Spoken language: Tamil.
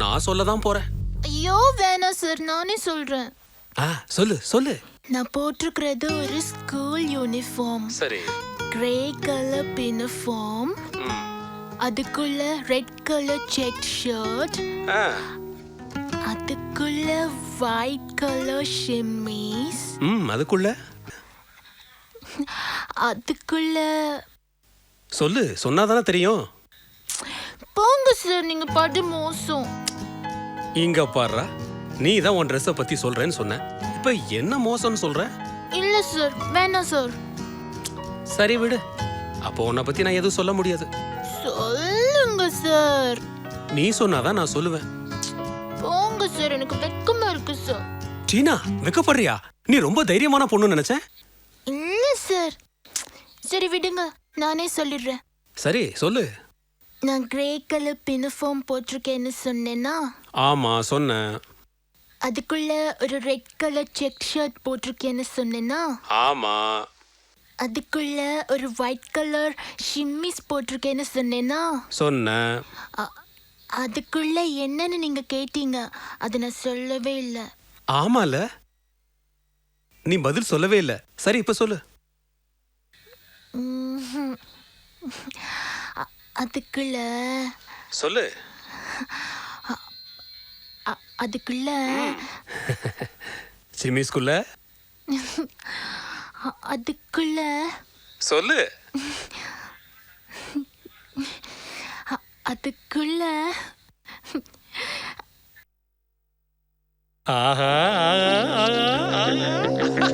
நான் சொல்ல தான் போறேன். ஐயோ வேணாம் சார் நானே சொல்றேன். ஆ சொல்லு சொல்லு. நான் போட்டிருக்கிறது ஒரு ஸ்கூல் யூனிஃபார்ம் சரி. Grey colour uniform. அதுக்குள்ள ரெட் கலர் செக் ஷர்ட். அதுக்குள்ள ஒயிட் கலர் ஷிம்மிஸ் ம் அதுக்குள்ள. அதுக்குள்ள சொல்லு சொன்னாதானே தெரியும். போங்க சார் நீங்க படு மோசம். இங்க பாருடா நீ தான் உன் ட்ரெஸ்ஸை பத்தி சொல்றேன்னு சொன்ன. இப்ப என்ன மோசம்னு சொல்ற? இல்ல சார் வேணாம் சார் சரி விடு. அப்போ உன்னை பத்தி நான் எதுவும் சொல்ல முடியாது. சொல்லுங்க சார் நீ சொன்னாதான் நான் சொல்லுவேன். போங்க சார் எனக்கு வெக்கமா இருக்கு சார் டீனா வெக்கப்படுறியா? நீ ரொம்ப தைரியமான பொண்ணு நினைச்சேன். இல்ல சார் சரி விடுங்க. நானே சொல்லிடுறேன். சரி சொல்லு. நான் கிரே கலர் பினிஃபார்ம் போட்டிருக்கேன்னு சொன்னேன்னா? ஆமா சொன்னேன் அதுக்குள்ள ஒரு ரெட் கலர் செக் ஷர்ட் போட்டிருக்கேன்னு சொன்னேன்னா? ஆமா. அதுக்குள்ள ஒரு ஒயிட் கலர் ஷிம்மிஸ் போட்டிருக்கேன்னு சொன்னேன்னா? சொன்னேன் அ- அதுக்குள்ள என்னன்னு நீங்க கேட்டீங்க. அதை நான் சொல்லவே இல்லை. ஆமால. நீ பதில் சொல்லவே இல்ல. சரி இப்ப சொல்லு. அதுக்குள்ள சொல்லு. அதுக்குள்ள சிமிஸ்குள்ள அதுக்குள்ள சொல்லு அதுக்குள்ள ஆஹா ஆஹா, ஆஹா, ஆஹா.